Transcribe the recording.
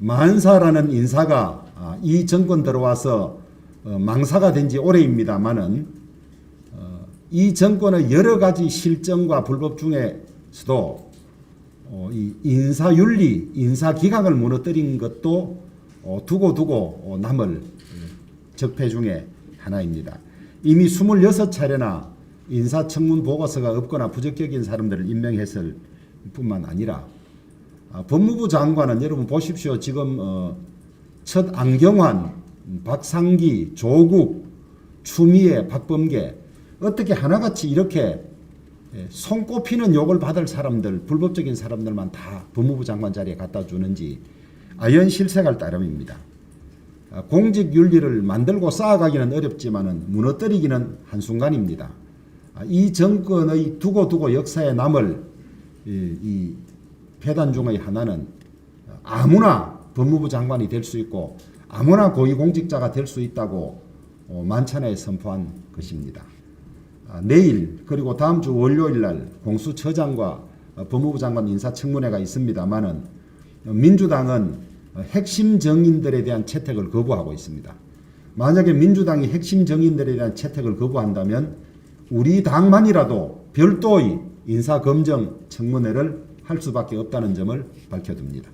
만사라는 인사가 아, 이 정권 들어와서 어, 망사가 된 지 오래입니다만은 어, 이 정권의 여러 가지 실정과 불법 중에서도 어, 이 인사윤리, 인사기강을 무너뜨린 것도 어, 두고 두고 어, 남을 어, 적폐 중에 하나입니다. 이미 26차례나 인사청문 보고서가 없거나 부적격인 사람들을 임명했을 뿐만 아니라 아, 법무부 장관은 여러분 보십시오. 지금 어, 첫 안경환, 박상기, 조국, 추미애, 박범계 어떻게 하나같이 이렇게 예, 손꼽히는 욕을 받을 사람들, 불법적인 사람들만 다 법무부 장관 자리에 갖다 주는지 아연 실색할 따름입니다. 아, 공직 윤리를 만들고 쌓아가기는 어렵지만은 무너뜨리기는 한순간입니다. 아, 이 정권의 두고두고 역사에 남을 이, 이 폐단 중의 하나는 아무나 법무부 장관이 될 수 있고 아무나 고위공직자가 될 수 있다고 어, 만찬에 선포한 것입니다. 아, 내일 그리고 다음 주 월요일 날 공수처장과 어, 법무부 장관 인사청문회가 있습니다만은 어, 민주당은 어, 핵심 정인들에 대한 채택을 거부하고 있습니다. 만약에 민주당이 핵심 정인들에 대한 채택을 거부한다면 우리 당만이라도 별도의 인사검증 청문회를 할 수밖에 없다는 점을 밝혀둡니다.